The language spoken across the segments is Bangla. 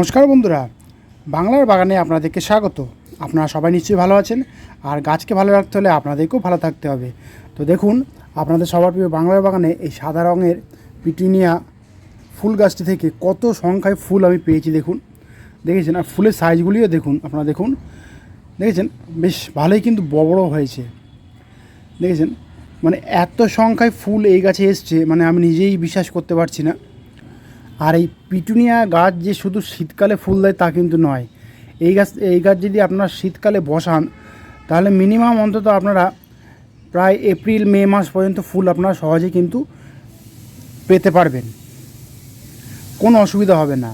নমস্কার বন্ধুরা, বাংলার বাগানে আপনাদেরকে স্বাগত। আপনারা সবাই নিশ্চয়ই ভালো আছেন, আর গাছকে ভালো রাখতে হলে আপনাদেরকেও ভালো থাকতে হবে। তো দেখুন, আপনাদের সবার প্রিয় বাংলার বাগানে এই সাদা রঙের পিটুনিয়া ফুল গাছটি থেকে কত সংখ্যায় ফুল আমি পেয়েছি দেখুন। দেখেছেন? আর ফুলের সাইজগুলিও দেখুন, আপনারা দেখুন। দেখেছেন? বেশ ভালোই কিন্তু বড় হয়েছে। দেখেছেন? মানে এত সংখ্যায় ফুল এই গাছে এসছে মানে আমি নিজেই বিশ্বাস করতে পারছি না। আর এই পিটুনিয়া গাছ যে শুধু শীতকালে ফুল দেয় তা কিন্তু নয়। এই গাছ এই গাছ যদি আপনারা শীতকালে বসান, তাহলে মিনিমাম অন্তত আপনারা প্রায় এপ্রিল, মে মাস পর্যন্ত ফুল আপনারা সহজে কিন্তু পেতে পারবেন। কোনো অসুবিধা হবে না।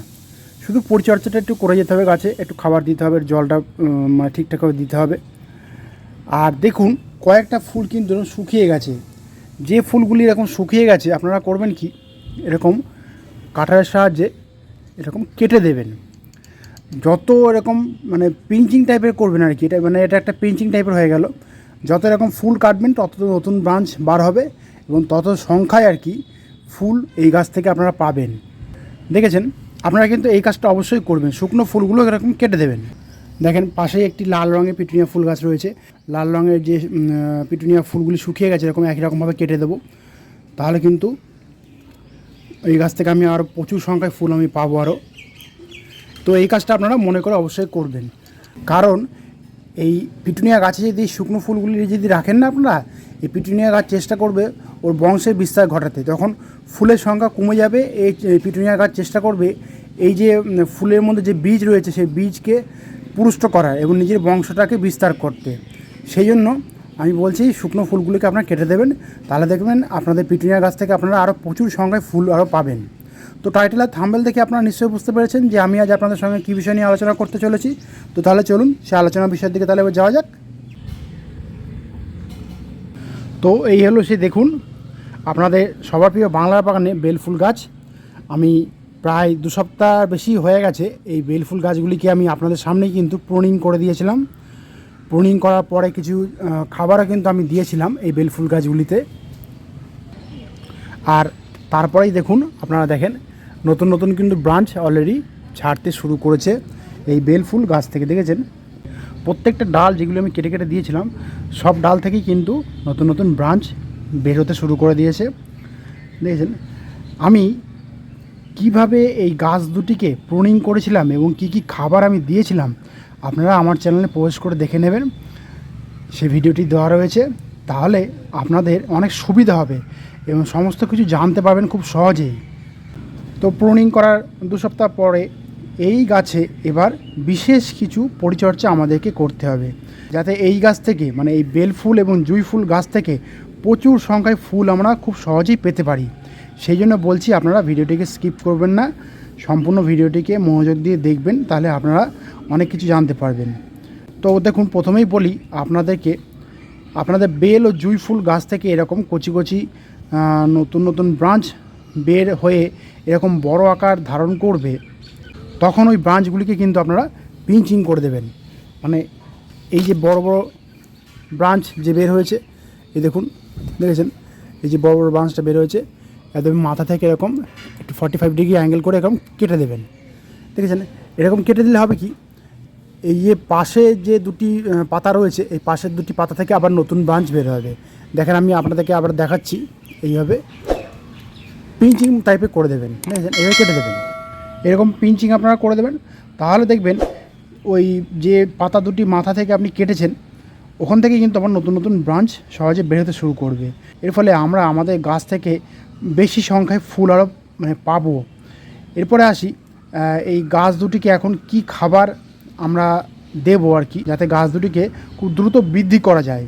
শুধু পরিচর্যাটা একটু করে যেতে হবে গাছে, একটু খাবার দিতে হবে, জলটা মানে ঠিকঠাকভাবে দিতে হবে। আর দেখুন, কয়েকটা ফুল কিন্তু শুকিয়ে গেছে। যে ফুলগুলি এরকম শুকিয়ে গেছে, আপনারা করবেন কি? এরকম কাটারের সাহায্যে এরকম কেটে দেবেন। যত এরকম মানে পিঞ্চিং টাইপের করবেন আর কি, এটা মানে এটা একটা পিঞ্চিং টাইপের হয়ে গেল। যত এরকম ফুল কাটবেন, তত নতুন ব্রাঞ্চ বার হবে এবং তত সংখ্যায় আর কি ফুল এই গাছ থেকে আপনারা পাবেন। দেখেছেন? আপনারা কিন্তু এই কাজটা অবশ্যই করবেন। শুকনো ফুলগুলো এরকম কেটে দেবেন। দেখেন, পাশেই একটি লাল রঙের পিটুনিয়া ফুল গাছ রয়েছে। লাল রঙের যে পিটুনিয়া ফুলগুলি শুকিয়ে গেছে, এরকম একই রকমভাবে কেটে দেবো। তাহলে কিন্তু এই গাছ থেকে আমি আরও প্রচুর সংখ্যায় ফুল আমি পাবো আরও তো এই কাজটা আপনারা মনে করে অবশ্যই করবেন। কারণ এই পিটুনিয়া গাছে যদি শুকনো ফুলগুলি যদি রাখেন না আপনারা, এই পিটুনিয়া গাছ চেষ্টা করবে ওর বংশের বিস্তার ঘটাতে। তখন ফুলের সংখ্যা কমে যাবে, এই পিটুনিয়া গাছ চেষ্টা করবে এই যে ফুলের মধ্যে যে বীজ রয়েছে, সেই বীজকে পুরুষ্ট করার এবং নিজের বংশটাকে বিস্তার করতে। সেই জন্য আমি বলছি, শুকনো ফুলগুলিকে আপনারা কেটে দেবেন। তাহলে দেখবেন আপনাদের পিটুনিয়া গাছ থেকে আপনারা আরও প্রচুর সংখ্যায় ফুল আরও পাবেন। তো টাইটেল আর থাম্বেল দেখে আপনারা নিশ্চয়ই বুঝতে পেরেছেন যে আমি আজ আপনাদের সঙ্গে কী বিষয় নিয়ে আলোচনা করতে চলেছি। তো তাহলে চলুন, সে আলোচনা বিষয়ের দিকে তাহলে যাওয়া যাক। তো এই হলো সে দেখুন, আপনাদের সবার প্রিয় বাংলার বাগানে বেলফুল গাছ। আমি প্রায় দু সপ্তাহ বেশি হয়ে গেছে এই বেলফুল গাছগুলিকে আমি আপনাদের সামনেই কিন্তু প্রুনিং করে দিয়েছিলাম। প্রুনিং করার পরে কিছু খাবারও কিন্তু আমি দিয়েছিলাম এই বেলফুল গাছগুলিতে। আর তারপরেই দেখুন, আপনারা দেখেন, নতুন নতুন কিন্তু ব্রাঞ্চ অলরেডি ছাড়তে শুরু করেছে এই বেলফুল গাছ থেকে, দেখেছেন? প্রত্যেকটা ডাল যেগুলো আমি কেটে কেটে দিয়েছিলাম, সব ডাল থেকেই কিন্তু নতুন নতুন ব্রাঞ্চ বের হতে শুরু করে দিয়েছে। দেখেছেন? আমি কীভাবে এই গাছ দুটিকে প্রুনিং করেছিলাম এবং কি কি খাবার আমি দিয়েছিলাম আপনারা আমার চ্যানেলে প্রবেশ করে দেখে নেবেন। সে ভিডিওটি দেওয়া রয়েছে। তাহলে আপনাদের অনেক সুবিধা হবে এবং সমস্ত কিছু জানতে পারবেন খুব সহজেই। তো প্রুনিং করার দু সপ্তাহ পরে এই গাছে এবার বিশেষ কিছু পরিচর্যা আমাদেরকে করতে হবে। যাতে এই গাছ থেকে মানে এই বেল ফুল এবং জুই ফুল গাছ থেকে প্রচুর সংখ্যায় ফুল আমরা খুব সহজেই পেতে পারি। সেই জন্য বলছি, আপনারা ভিডিওটিকে স্কিপ করবেন না। সম্পূর্ণ ভিডিওটিকে মনোযোগ দিয়ে দেখবেন। তাহলে আপনারা অনেক কিছু জানতে পারবেন। তো দেখুন, প্রথমেই বলি আপনাদেরকে, আপনাদের বেল ও জুই ফুল গাছ থেকে এরকম কচি কচি নতুন নতুন ব্রাঞ্চ বের হয়ে এরকম বড় আকার ধারণ করবে, তখন ওই ব্রাঞ্চগুলিকে কিন্তু আপনারা পিঞ্চিং করে দেবেন। মানে এই যে বড় বড় ব্রাঞ্চ যে বের হয়েছে, এই দেখুন, দেখেছেন? এই যে বড় বড় ব্রাঞ্চটা বের হয়েছে একদম মাথা থেকে এরকম একটু ফর্টি ফাইভ ডিগ্রি অ্যাঙ্গেল করে এরকম কেটে দেবেন। দেখেছেন? এরকম কেটে দিলে হবে কি? এই যে পাশে যে দুটি পাতা রয়েছে, এই পাশের দুটি পাতা থেকে আবার নতুন ব্রাঞ্চ বের হবে। দেখেন আমি আপনাদেরকে আবার দেখাচ্ছি, এইভাবে। পিঞ্চিং টাইপে করে দেবেন এভাবে কেটে দেবেন। এরকম পিঞ্চিং আপনারা করে দেবেন। তাহলে দেখবেন, ওই যে পাতা দুটি মাথা থেকে আপনি কেটেছেন, ওখান থেকে কিন্তু আবার নতুন নতুন ব্রাঞ্চ সহজে বেরোতে শুরু করবে। এর ফলে আমরা আমাদের গাছ থেকে বেশি সংখ্যায় ফুল আরও মানে পাবো। এরপরে আসি এই গাছ দুটিকে এখন কি খাবার আমরা দেবো আর কি, যাতে গাছ দুটিকে খুব দ্রুত বৃদ্ধি করা যায়।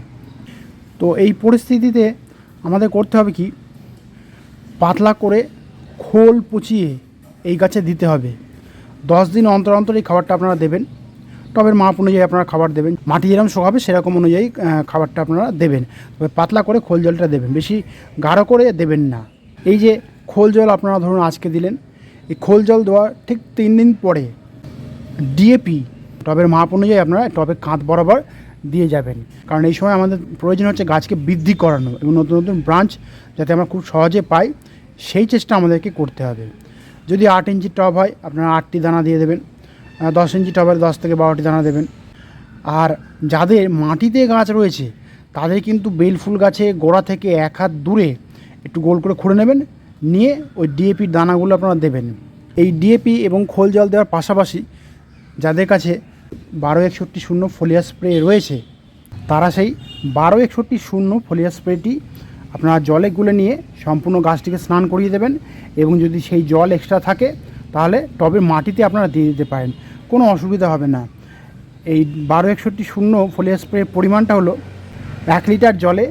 তো এই পরিস্থিতিতে আমাদের করতে হবে কি, পাতলা করে খোল পচিয়ে এই গাছে দিতে হবে। দশ দিন অন্তর অন্তর এই খাবারটা আপনারা দেবেন। টবের মাপ অনুযায়ী আপনারা খাবার দেবেন। মাটি যেরকম শোকাবে, সেরকম অনুযায়ী খাবারটা আপনারা দেবেন। তবে পাতলা করে খোল জলটা দেবেন, বেশি গাঢ় করে দেবেন না। এই যে খোল জল আপনারা ধরুন আজকে দিলেন, এই খোল জল দেওয়ার ঠিক তিন দিন পরে ডিএপি টবের মাপ অনুযায়ী আপনারা টবের কাঁধ বরাবর দিয়ে যাবেন। কারণ এই সময় আমাদের প্রয়োজন হচ্ছে গাছকে বৃদ্ধি করানো এবং নতুন নতুন ব্রাঞ্চ যাতে আমরা খুব সহজে পাই, সেই চেষ্টা আমাদেরকে করতে হবে। যদি আট ইঞ্চি টব হয়, আপনারা আটটি দানা দিয়ে দেবেন দশ ইঞ্চি টবের দশ থেকে বারোটি দানা দেবেন। আর যাদের মাটিতে গাছ রয়েছে, তাদের কিন্তু বেল ফুল গাছে গোড়া থেকে এক হাত দূরে একটু গোল করে খুঁড়ে নেবেন, নিয়ে ওই ডিএপির দানাগুলো আপনারা দেবেন। এই ডিএপি এবং খোল জল দেওয়ার পাশাপাশি যাদের কাছে বারো একষট্টি শূন্য ফোলিয়া স্প্রে রয়েছে। তারা সেই বারো একষট্টি শূন্য ফোলিয়া স্প্রেটি আপনারা জলে গুলে নিয়ে সম্পূর্ণ গাছটিকে স্নান করিয়ে দেবেন এবং যদি সেই জল এক্সট্রা থাকে, তাহলে টবে মাটিতে আপনারা দিয়ে দিতে পারেন। কোনো অসুবিধা হবে না। এই বারো একষট্টি শূন্য ফোলিয়া স্প্রের পরিমাণটা হলো এক লিটার জলে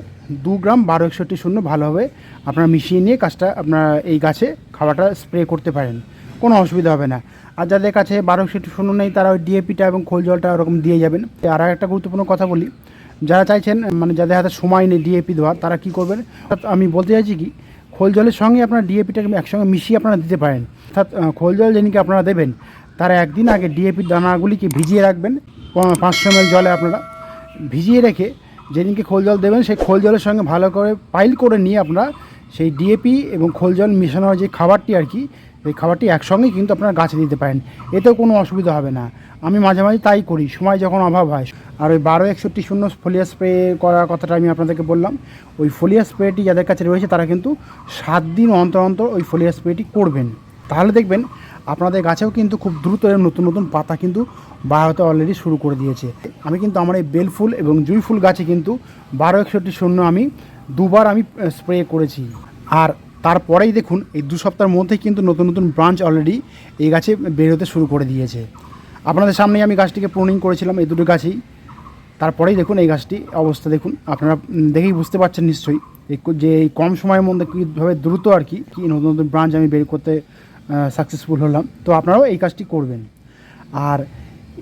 দু গ্রাম বারো একষট্টি শূন্য ভালোভাবে আপনারা মিশিয়ে নিয়ে কাজটা আপনারা এই গাছে খাওয়াটা স্প্রে করতে পারেন। কোনো অসুবিধা হবে না। আর যাদের কাছে বারো একষট্টি শূন্য নেই, তারা ওই ডিএপিটা এবং খোল জলটা ওরকম দিয়ে যাবেন। আর একটা গুরুত্বপূর্ণ কথা বলি, যারা চাইছেন মানে যাদের হাতে সময় নেই ডিএপি দেওয়ার তারা কী করবেন? আমি বলতে চাইছি কি, খোল জলের সঙ্গে আপনারা ডিএপিটাকে একসঙ্গে মিশিয়ে আপনারা দিতে পারেন। অর্থাৎ খোল জল যেদিনকে আপনারা দেবেন, তারা একদিন আগে ডিএপির দানাগুলিকে ভিজিয়ে রাখবেন পাঁচশো এমএল জলে আপনারা ভিজিয়ে রেখে যেদিনকে খোল জল দেবেন, সেই খোল জলের সঙ্গে ভালো করে পাইল করে নিয়ে আপনারা সেই ডিএপি এবং খোল জল মিশানো যে খাবারটি আর কি এই খাবারটি একসঙ্গেই কিন্তু আপনারা গাছে দিতে পারেন। এতেও কোনো অসুবিধা হবে না। আমি মাঝে মাঝে তাই করি, সময় যখন অভাব হয়। আর ওই বারো একষট্টি শূন্য ফোলিয়া স্প্রে করার কথাটা আমি আপনাদেরকে বললাম, ওই ফোলিয়া স্প্রেটি যাদের কাছে রয়েছে তারা কিন্তু সাত দিন অন্তর অন্তর ওই ফোলিয়া স্প্রেটি করবেন। তাহলে দেখবেন আপনাদের গাছেও কিন্তু খুব দ্রুত নতুন নতুন পাতা কিন্তু বার হতে অলরেডি শুরু করে দিয়েছে। আমি কিন্তু আমার এই বেল ফুল এবং জুই ফুল গাছে কিন্তু বারো একষট্টি শূন্য আমি দুবার আমি স্প্রে করেছি। আর তারপরেই দেখুন, এই দু সপ্তাহের মধ্যে কিন্তু নতুন নতুন ব্রাঞ্চ অলরেডি এই গাছে বেরোতে শুরু করে দিয়েছে। আপনাদের সামনেই আমি গাছটিকে প্রুনিং করেছিলাম, এই দুটো গাছেই। তারপরেই দেখুন এই গাছটি অবস্থা দেখুন, আপনারা দেখেই বুঝতে পারছেন নিশ্চয়ই যে এই কম সময়ের মধ্যে কীভাবে দ্রুত আর কি কি নতুন নতুন ব্রাঞ্চ আমি বের করতে সাকসেসফুল হলাম। তো আপনারাও এই কাজটি করবেন। আর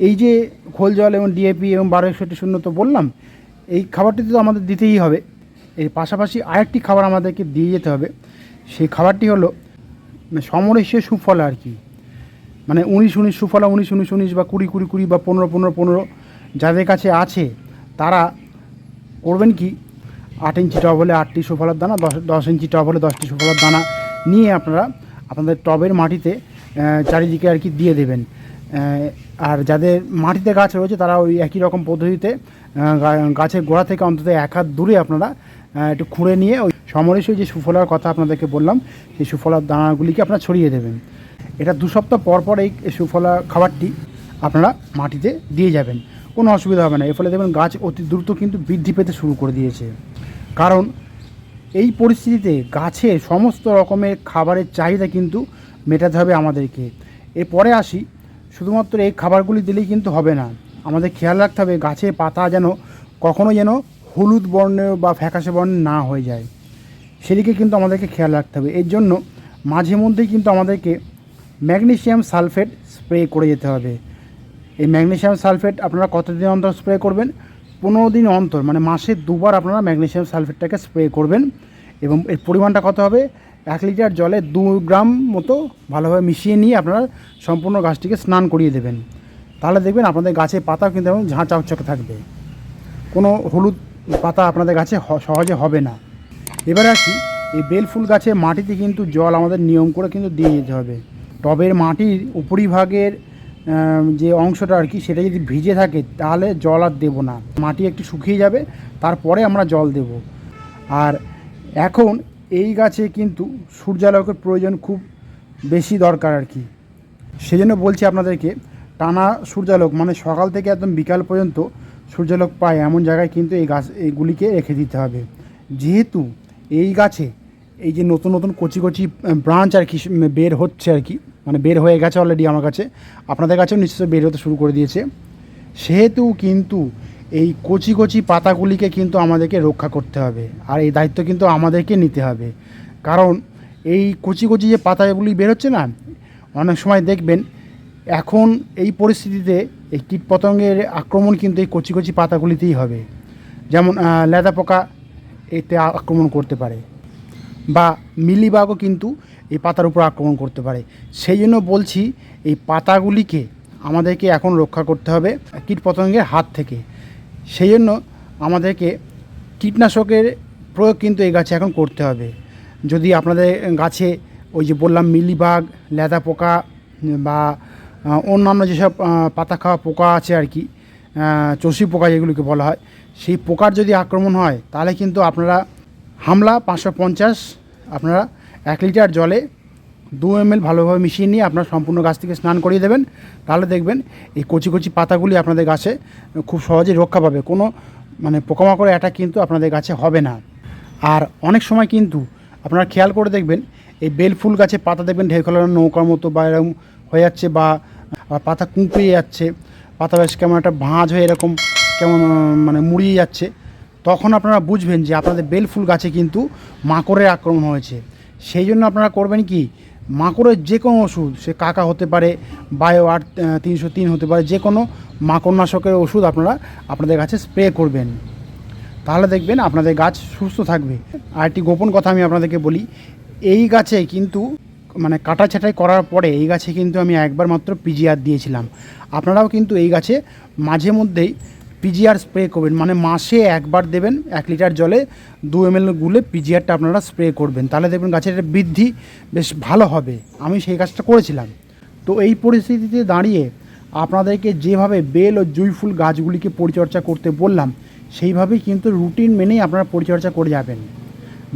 এই যে খোল জল এবং ডিএপি এবং বারো একষট্টি শূন্য তো বললাম, এই খাবারটি তো আমাদের দিতেই হবে। এর পাশাপাশি আরেকটি খাবার আমাদেরকে দিয়ে যেতে হবে সেই খাবারটি হলো সমরেশীয় সুফল আর কি। মানে উনিশ উনিশ সুফলা, উনিশ উনিশ উনিশ বা কুড়ি কুড়ি কুড়ি বা পনেরো পনেরো পনেরো যাদের কাছে আছে, তারা করবেন কি, আট ইঞ্চি টব হলে আটটি সুফলার দানা, দশ দশ ইঞ্চি টব হলে দশটি সুফলার দানা নিয়ে আপনারা আপনাদের টবের মাটিতে চারিদিকে আর কি দিয়ে দেবেন। আর যাদের মাটিতে গাছ রয়েছে, তারা ওই একই রকম পদ্ধতিতে গাছের গোড়া থেকে অন্তত এক হাত দূরে আপনারা একটু খুঁড়ে নিয়ে ওই সমরেশীয় যে সুফলার কথা আপনাদেরকে বললাম, সেই সুফলার দানাগুলিকে আপনারা ছড়িয়ে দেবেন। এটা দু সপ্তাহ পর পর এই সুফলা খাবারটি আপনারা মাটিতে দিয়ে যাবেন। কোনো অসুবিধা হবে না। এর ফলে দেখবেন গাছ অতি দ্রুত কিন্তু বৃদ্ধি পেতে শুরু করে দিয়েছে। কারণ এই পরিস্থিতিতে গাছের সমস্ত রকমের খাবারের চাহিদা কিন্তু মেটাতে হবে আমাদেরকে। এরপরে আসি, শুধুমাত্র এই খাবারগুলি দিলেই কিন্তু হবে না। আমাদের খেয়াল রাখতে হবে গাছের পাতা যেন কখনো যেন হলুদ বর্ণের বা ফ্যাকাশে বর্ণের না হয়ে যায়। সেদিকে কিন্তু আমাদেরকে খেয়াল রাখতে হবে। এর জন্য মাঝে মধ্যেই কিন্তু আমাদেরকে ম্যাগনেশিয়াম সালফেট স্প্রে করে যেতে হবে। এই ম্যাগনেশিয়াম সালফেট আপনারা কতদিন অন্তর স্প্রে করবেন? পনেরো দিন অন্তর মানে মাসে দুবার আপনারা ম্যাগনেশিয়াম সালফেটটাকে স্প্রে করবেন এবং এর পরিমাণটা কত হবে? এক লিটার জলে দু গ্রাম মতো ভালোভাবে মিশিয়ে নিয়ে আপনারা সম্পূর্ণ গাছটিকে স্নান করিয়ে দেবেন। তাহলে দেখবেন আপনাদের গাছের পাতাও কিন্তু এবং ঝাঁ থাকবে। কোনো হলুদ পাতা আপনাদের গাছে সহজে হবে না। এবারে আসি, এই বেল ফুল গাছে মাটিতে কিন্তু জল আমাদের নিয়ম করে কিন্তু দিয়ে যেতে হবে। টবের মাটির উপরিভাগের যে অংশটা আর কি, সেটা যদি ভিজে থাকে, তাহলে জল আর দেবো না। মাটি একটু শুকিয়ে যাবে, তারপরে আমরা জল দেব। আর এখন এই গাছে কিন্তু সূর্যালোকের প্রয়োজন খুব বেশি দরকার আর কি। সেজন্য বলছি আপনাদেরকে, টানা সূর্যালোক মানে সকাল থেকে একদম বিকাল পর্যন্ত সূর্যালোক পায় এমন জায়গায় কিন্তু এই গাছ, এইগুলিকে রেখে দিতে হবে। যেহেতু এই গাছে এই যে নতুন নতুন কচি কচি ব্রাঞ্চ আর কি বের হচ্ছে আর কি মানে বের হয়ে গেছে অলরেডি আমার কাছে, আপনাদের কাছেও নিশ্চয়ই বের হতে শুরু করে দিয়েছে। সেহেতু কিন্তু এই কচি কচি পাতাগুলিকে কিন্তু আমাদেরকে রক্ষা করতে হবে, আর এই দায়িত্ব কিন্তু আমাদেরকে নিতে হবে। কারণ এই কচি কচি যে পাতাগুলি বেরোচ্ছে না, অনেক সময় দেখবেন এখন এই পরিস্থিতিতে এই কীটপতঙ্গের আক্রমণ কিন্তু এই কচি কচি পাতাগুলিতেই হবে। যেমন লেদা পোকা এতে আক্রমণ করতে পারে বা মিলিবাগও কিন্তু এই পাতার উপর আক্রমণ করতে পারে। সেই জন্য বলছি, এই পাতাগুলিকে আমাদেরকে এখন রক্ষা করতে হবে কীটপতঙ্গের হাত থেকে। সেই জন্য আমাদেরকে কীটনাশকের প্রয়োগ কিন্তু এই গাছে এখন করতে হবে। যদি আপনাদের গাছে ওই যে বললাম মিলিবাগ লেদা পোকা বা অন্যান্য যেসব পাতা খাওয়া পোকা আছে আর কি চষি পোকা যেগুলোকে বলা হয়, সেই পোকার যদি আক্রমণ হয়, তাহলে কিন্তু আপনারা হামলা পাঁচশো পঞ্চাশ, আপনারা এক লিটার জলে দু এম এল ভালোভাবে মিশিয়ে নিয়ে আপনার সম্পূর্ণ গাছ থেকে স্নান করিয়ে দেবেন। তাহলে দেখবেন এই কচি কচি পাতাগুলি আপনাদের গাছে খুব সহজেই রক্ষা পাবে। কোনো মানে পোকামাকড় অ্যাটাক কিন্তু আপনাদের গাছে হবে না। আর অনেক সময় কিন্তু আপনারা খেয়াল করে দেখবেন, এই বেল ফুল গাছে পাতা দেখবেন ঢের খোলানো নৌকার মতো বা এরকম হয়ে যাচ্ছে বা আহ, পাতা কুঁকড়িয়ে যাচ্ছে পাতা বেশ কেমন একটা ভাঁজ হয়ে এরকম কেমন মানে মুড়িয়ে যাচ্ছে। তখন আপনারা বুঝবেন যে আপনাদের বেলফুল গাছে কিন্তু মাকড়ের আক্রমণ হয়েছে। সেই জন্য আপনারা করবেন কি মাকড়ের যে কোনো ওষুধ সে কাকা হতে পারে বায়ো আট তিনশো তিন হতে পারে যে কোনো মাকড়নাশকের ওষুধ আপনারা আপনাদের গাছে স্প্রে করবেন। তাহলে দেখবেন আপনাদের গাছ সুস্থ থাকবে। আর একটি গোপন কথা আমি আপনাদেরকে বলি এই গাছে কিন্তু মানে কাটা ছাঁটাই করার পরে এই গাছে কিন্তু আমি একবার মাত্র পিজিআর দিয়েছিলাম। আপনারাও কিন্তু এই গাছে মাঝে মধ্যেই পিজিআর স্প্রে করবেন। মানে মাসে একবার দেবেন এক লিটার জলে দু এম এল গুলে পিজিআরটা আপনারা স্প্রে করবেন। তাহলে দেখবেন গাছের বৃদ্ধি বেশ ভালো হবে। আমি সেই কাজটা করেছিলাম। তো এই পরিস্থিতিতে দাঁড়িয়ে আপনাদেরকে যেভাবে বেল ও জুঁই ফুল গাছগুলিকে পরিচর্যা করতে বললাম, সেইভাবেই কিন্তু রুটিন মেনেই আপনারা পরিচর্যা করে যাবেন।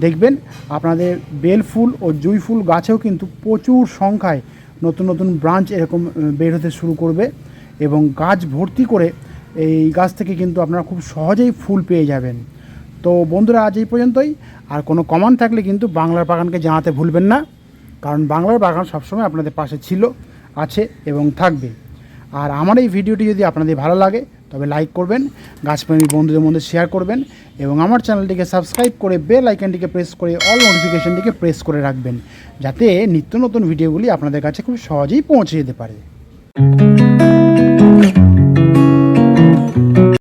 দেখবেন আপনাদের বেল ফুল ও জুঁই ফুল গাছেও কিন্তু প্রচুর সংখ্যায় নতুন নতুন ব্রাঞ্চ এরকম বের হতে শুরু করবে এবং গাছ ভর্তি করে এই গাছ থেকে কিন্তু আপনারা খুব সহজেই ফুল পেয়ে যাবেন। তো বন্ধুরা, আজ এই পর্যন্তই। আর কোনো কমান থাকলে কিন্তু বাংলার বাগানকে জানাতে ভুলবেন না, কারণ বাংলার বাগান সবসময় আপনাদের পাশে ছিল, আছে এবং থাকবে। আর আমার এই ভিডিওটি যদি আপনাদের ভালো লাগে, তবে লাইক করবেন, গাছপ্রেমী বন্ধুদের মধ্যে শেয়ার করবেন এবং আমার চ্যানেলটিকে সাবস্ক্রাইব করে বেল আইকনটিকে প্রেস করে অল নোটিফিকেশনটিকে প্রেস করে রাখবেন, যাতে নিত্য নতুন ভিডিওগুলি আপনাদের কাছে খুব সহজেই পৌঁছে যেতে পারে।